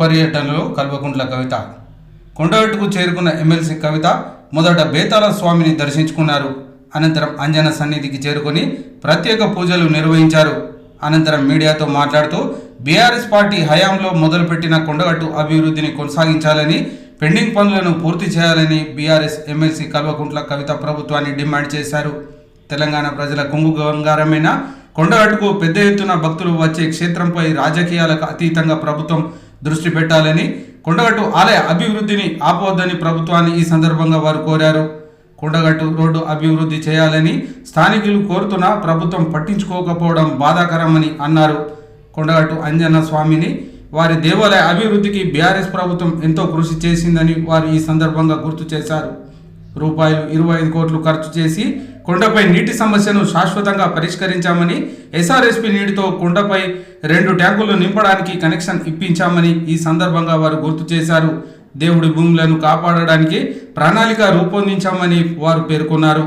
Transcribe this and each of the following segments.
పర్యటనలో కల్వకుంట్ల కవిత. కొండగట్టుకు చేరుకున్న ఎమ్మెల్సీ కవిత మొదట బేతాళ స్వామిని దర్శించుకున్నారు. అనంతరం అంజన సన్నిధికి చేరుకొని ప్రత్యేక పూజలు నిర్వహించారు. అనంతరం మీడియాతో మాట్లాడుతూ బీఆర్ఎస్ పార్టీ హయాంలో మొదలుపెట్టిన కొండగట్టు అభివృద్ధిని కొనసాగించాలని పెండింగ్ పనులను పూర్తి చేయాలని బీఆర్ఎస్ ఎమ్మెల్సీ కల్వకుంట్ల కవిత ప్రభుత్వాన్ని డిమాండ్ చేశారు. తెలంగాణ ప్రజల కొంగు బంగారమైన కొండగట్టుకు పెద్ద ఎత్తున భక్తులు వచ్చే క్షేత్రంపై రాజకీయాలకు అతీతంగా ప్రభుత్వం దృష్టి పెట్టాలని కొండగట్టు ఆలయ అభివృద్ధిని ఆపవద్దని ప్రభుత్వాన్ని ఈ సందర్భంగా వారు కోరారు. కొండగట్టు రోడ్డు అభివృద్ధి చేయాలని స్థానికులు కోరుతున్నా ప్రభుత్వం పట్టించుకోకపోవడం బాధాకరమని అన్నారు. కొండగట్టు అంజన్న స్వామిని వారి దేవాలయ అభివృద్ధికి బీఆర్ఎస్ ప్రభుత్వం ఎంతో కృషి చేసిందని వారు ఈ సందర్భంగా గుర్తు చేశారు. రూపాయలు ఇరవై ఐదు కోట్లు ఖర్చు చేసి కొండపై నీటి సమస్యను శాశ్వతంగా పరిష్కరించామని ఎస్ఆర్ఎస్పి నీటితో కొండపై రెండు ట్యాంకులు నింపడానికి కనెక్షన్ ఇప్పించామని ఈ సందర్భంగా వారు గుర్తు చేశారు దేవుడి భూములను కాపాడడానికి ప్రణాళిక రూపొందించామని వారు పేర్కొన్నారు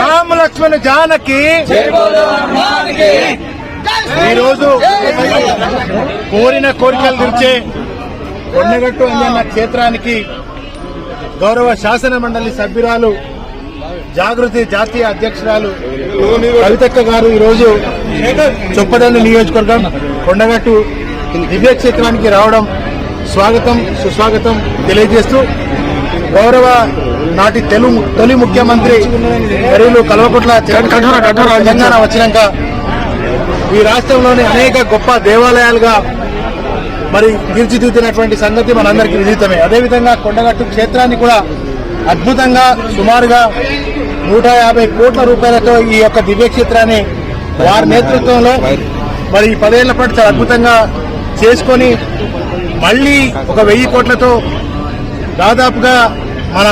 రామలక్ష్మణ జానకి ఈరోజు కోరిన కోరికలు తీర్చే కొండగట్టు అన్న క్షేత్రానికి గౌరవ శాసన మండలి సభ్యురాలు జాగృతి జాతీయ అధ్యక్షురాలు కవితక్క గారు ఈరోజు చొప్పదండి నియోజకవర్గం కొండగట్టు దివ్యక్షేత్రానికి రావడం స్వాగతం సుస్వాగతం తెలియజేస్తూ గౌరవ నాటి తెలుగు తొలి ముఖ్యమంత్రి మరియు కల్వకుట్ల తెలంగాణ వచ్చినాక ఈ రాష్ట్రంలోని అనేక గొప్ప దేవాలయాలుగా మరి తీర్చిదిద్దినటువంటి సంగతి మనందరికీ విదితమే అదేవిధంగా కొండగట్టు క్షేత్రాన్ని కూడా అద్భుతంగా సుమారుగా నూట యాభై కోట్ల రూపాయలతో ఈ యొక్క దివ్యక్షేత్రాన్ని వారి నేతృత్వంలో మరి ఈ పదేళ్ళ పాటు చాలా అద్భుతంగా చేసుకొని మళ్ళీ ఒక వెయ్యి కోట్లతో దాదాపుగా మన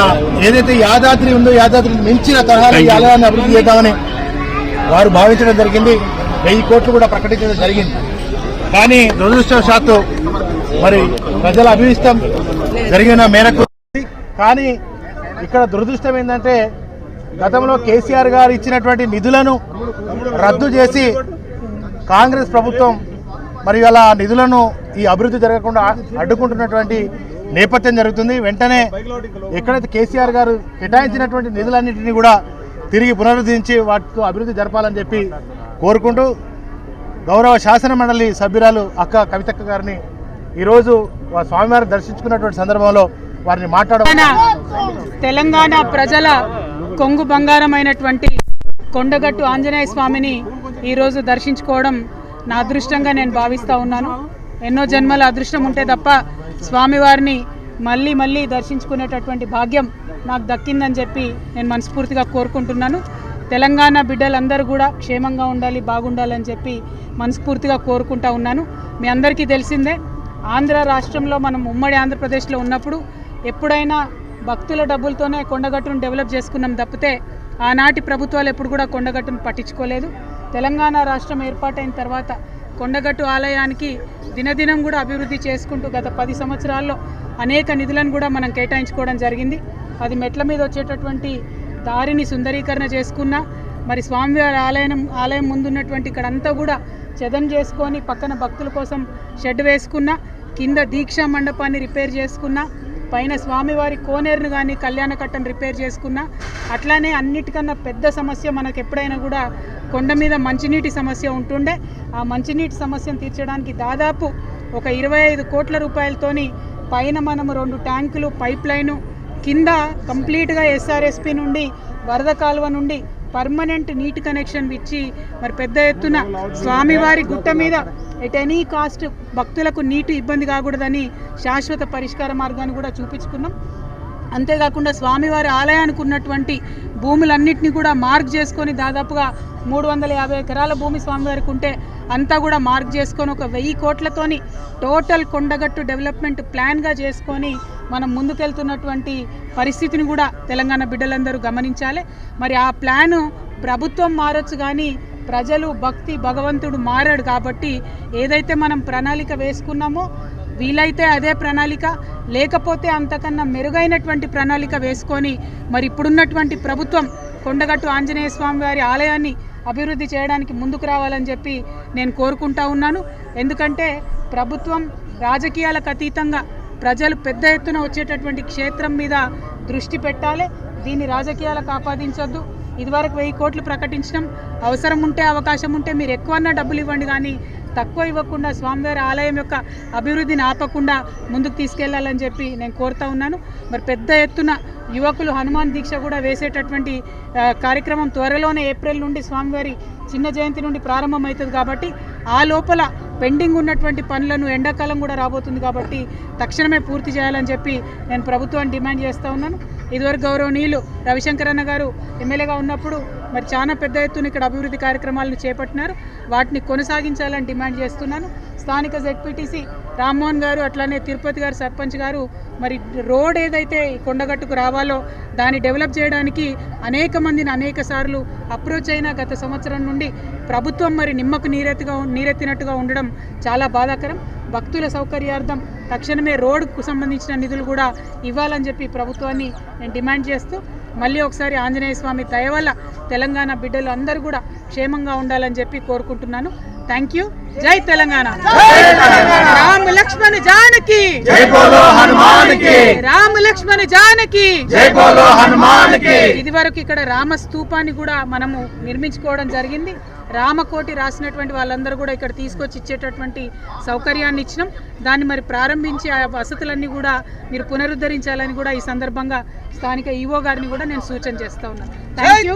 ఏదైతే యాదాద్రి ఉందో యాదాద్రి మించిన తరహాలో ఈ ఆలయాన్ని అభివృద్ధి చేద్దామని వారు భావించడం జరిగింది. వెయ్యి కోట్లు కూడా ప్రకటించడం జరిగింది. కానీ దురదృష్టవశాత్తు మరి ప్రజల అభిష్టం జరిగిన మేరకు కానీ ఇక్కడ దురదృష్టం ఏంటంటే గతంలో కేసీఆర్ గారు ఇచ్చినటువంటి నిధులను రద్దు చేసి కాంగ్రెస్ ప్రభుత్వం మరి అలా నిధులను ఈ అభివృద్ధి జరగకుండా అడ్డుకుంటున్నటువంటి నేపథ్యం జరుగుతుంది. వెంటనే ఎక్కడైతే కేసీఆర్ గారు కేటాయించినటువంటి నిధులన్నింటినీ కూడా తిరిగి పునరుద్ధరించి వాటితో అభివృద్ధి జరపాలని చెప్పి కోరుకుంటూ గౌరవ శాసన మండలి సభ్యురాలు అక్క కవితక్క గారిని ఈరోజు స్వామివారిని దర్శించుకున్నటువంటి సందర్భంలో వారిని మాట్లాడ తెలంగాణ ప్రజల కొంగు బంగారమైనటువంటి కొండగట్టు ఆంజనేయ స్వామిని ఈరోజు దర్శించుకోవడం నా అదృష్టంగా నేను భావిస్తూ ఉన్నాను. ఎన్నో జన్మల అదృష్టం ఉంటే తప్ప స్వామివారిని మళ్ళీ మళ్ళీ దర్శించుకునేటటువంటి భాగ్యం నాకు దక్కిందని చెప్పి నేను మనస్ఫూర్తిగా కోరుకుంటున్నాను. తెలంగాణ బిడ్డలందరూ కూడా క్షేమంగా ఉండాలి బాగుండాలని చెప్పి మనస్ఫూర్తిగా కోరుకుంటా ఉన్నాను. మీ అందరికీ తెలిసిందే ఆంధ్ర రాష్ట్రంలో మనం ఉమ్మడి ఆంధ్రప్రదేశ్లో ఉన్నప్పుడు ఎప్పుడైనా భక్తుల డబ్బులతోనే కొండగట్టును డెవలప్ చేసుకున్నాం తప్పితే ఆనాటి ప్రభుత్వాలు ఎప్పుడు కూడా కొండగట్టును పట్టించుకోలేదు. తెలంగాణ రాష్ట్రం ఏర్పాటైన తర్వాత కొండగట్టు ఆలయానికి దినదినం కూడా అభివృద్ధి చేసుకుంటూ గత పది సంవత్సరాల్లో అనేక నిధులను కూడా మనం కేటాయించుకోవడం జరిగింది. అది మెట్ల మీద వచ్చేటటువంటి దారిని సుందరీకరణ చేసుకున్నా మరి స్వామివారి ఆలయం ఆలయం ముందున్నటువంటి ఇక్కడంతా కూడా చదం చేసుకొని పక్కన భక్తుల కోసం షెడ్ వేసుకున్న కింద దీక్షా మండపాన్ని రిపేర్ చేసుకున్నా పైన స్వామివారి కోనేరును కానీ కళ్యాణ కట్టను రిపేర్ చేసుకున్నా అట్లానే అన్నిటికన్నా పెద్ద సమస్య మనకు ఎప్పుడైనా కూడా కొండ మీద మంచినీటి సమస్య ఉంటుండే. ఆ మంచినీటి సమస్యను తీర్చడానికి దాదాపు ఒక ఇరవై ఐదు కోట్ల రూపాయలతోని పైన మనము రెండు ట్యాంకులు పైప్ లైను కింద కంప్లీట్గా ఎస్ఆర్ఎస్పి నుండి వరద కాలువ నుండి పర్మనెంట్ నీటి కనెక్షన్ ఇచ్చి మరి పెద్ద ఎత్తున స్వామివారి గుట్ట మీద ఎట్ ఎనీ కాస్ట్ భక్తులకు నీటి ఇబ్బంది కాకూడదని శాశ్వత పరిష్కార మార్గాన్ని కూడా చూపించుకున్నాం. అంతేకాకుండా స్వామివారి ఆలయానికి ఉన్నటువంటి భూములన్నింటినీ కూడా మార్క్ చేసుకొని దాదాపుగా మూడు వందల యాభై ఎకరాల భూమి స్వామివారికి ఉంటే అంతా కూడా మార్క్ చేసుకొని ఒక వెయ్యి కోట్లతోని టోటల్ కొండగట్టు డెవలప్మెంట్ ప్లాన్గా చేసుకొని మనం ముందుకెళ్తున్నటువంటి పరిస్థితిని కూడా తెలంగాణ బిడ్డలందరూ గమనించాలి. మరి ఆ ప్లాను ప్రభుత్వం మారొచ్చు కానీ ప్రజలు భక్తి భగవంతుడు మారాడు కాబట్టి ఏదైతే మనం ప్రణాళిక వేసుకున్నామో వీలైతే అదే ప్రణాళిక లేకపోతే అంతకన్నా మెరుగైనటువంటి ప్రణాళిక వేసుకొని మరి ఇప్పుడున్నటువంటి ప్రభుత్వం కొండగట్టు ఆంజనేయ స్వామి వారి ఆలయాన్ని అభివృద్ధి చేయడానికి ముందుకు రావాలని చెప్పి నేను కోరుకుంటా ఉన్నాను. ఎందుకంటే ప్రభుత్వం రాజకీయాలకు అతీతంగా ప్రజలు పెద్ద ఎత్తున వచ్చేటటువంటి క్షేత్రం మీద దృష్టి పెట్టాలి. దీన్ని రాజకీయాలకు ఆపాదించొద్దు ఇదివరకు వెయ్యి కోట్లు ప్రకటించడం అవసరం ఉంటే అవకాశం ఉంటే మీరు ఎక్కువన్నా డబ్బులు ఇవ్వండి కానీ తక్కువ ఇవ్వకుండా స్వామివారి ఆలయం యొక్క అభివృద్ధిని ఆపకుండా ముందుకు తీసుకెళ్ళాలని చెప్పి నేను కోరుతా ఉన్నాను. మరి పెద్ద ఎత్తున యువకులు హనుమాన్ దీక్ష కూడా వేసేటటువంటి కార్యక్రమం త్వరలోనే ఏప్రిల్ నుండి స్వామివారి చిన్న జయంతి నుండి ప్రారంభమవుతుంది కాబట్టి ఆ లోపల పెండింగ్ ఉన్నటువంటి పనులను ఎండాకాలం కూడా రాబోతుంది కాబట్టి తక్షణమే పూర్తి చేయాలని చెప్పి నేను ప్రభుత్వాన్ని డిమాండ్ చేస్తూ ఉన్నాను. ఇదివరకు గౌరవనీయులు రవిశంకర్ అన్న గారు ఎమ్మెల్యేగా ఉన్నప్పుడు మరి చాలా పెద్ద ఎత్తున ఇక్కడ అభివృద్ధి కార్యక్రమాలను చేపట్టినారు. వాటిని కొనసాగించాలని డిమాండ్ చేస్తున్నాను. స్థానిక జెడ్పీటీసీ రామ్మోహన్ గారు అట్లానే తిరుపతి గారు సర్పంచ్ గారు మరి రోడ్ ఏదైతే కొండగట్టుకు రావాలో దాన్ని డెవలప్ చేయడానికి అనేక మందిని అనేక సార్లు అప్రోచ్ అయిన గత సంవత్సరం నుండి ప్రభుత్వం మరి నిమ్మకు నీరెత్తుగా నీరెత్తినట్టుగా ఉండడం చాలా బాధాకరం. భక్తుల సౌకర్యార్థం తక్షణమే రోడ్కు సంబంధించిన నిధులు కూడా ఇవ్వాలని చెప్పి ప్రభుత్వాన్ని నేను డిమాండ్ చేస్తూ మళ్ళీ ఒకసారి ఆంజనేయ స్వామి దయవల్ల తెలంగాణ బిడ్డలు అందరూ కూడా క్షేమంగా ఉండాలని చెప్పి కోరుకుంటున్నాను. థ్యాంక్ యూ జై తెలంగాణ. రామ లక్ష్మణ జానకి. రామ లక్ష్మణ జానకి. ఇది వరకు ఇక్కడ రామ స్తూపాన్ని కూడా మనము నిర్మించుకోవడం జరిగింది. రామకోటి రాసినటువంటి వాళ్ళందరూ కూడా ఇక్కడ తీసుకొచ్చి ఇచ్చేటటువంటి సౌకర్యాన్ని ఇచ్చినాం. దాన్ని మరి ప్రారంభించి ఆ వసతులన్నీ కూడా మీరు పునరుద్ధరించాలని కూడా ఈ సందర్భంగా స్థానిక ఈవో గారిని కూడా నేను సూచన చేస్తా ఉన్నాను. Thank you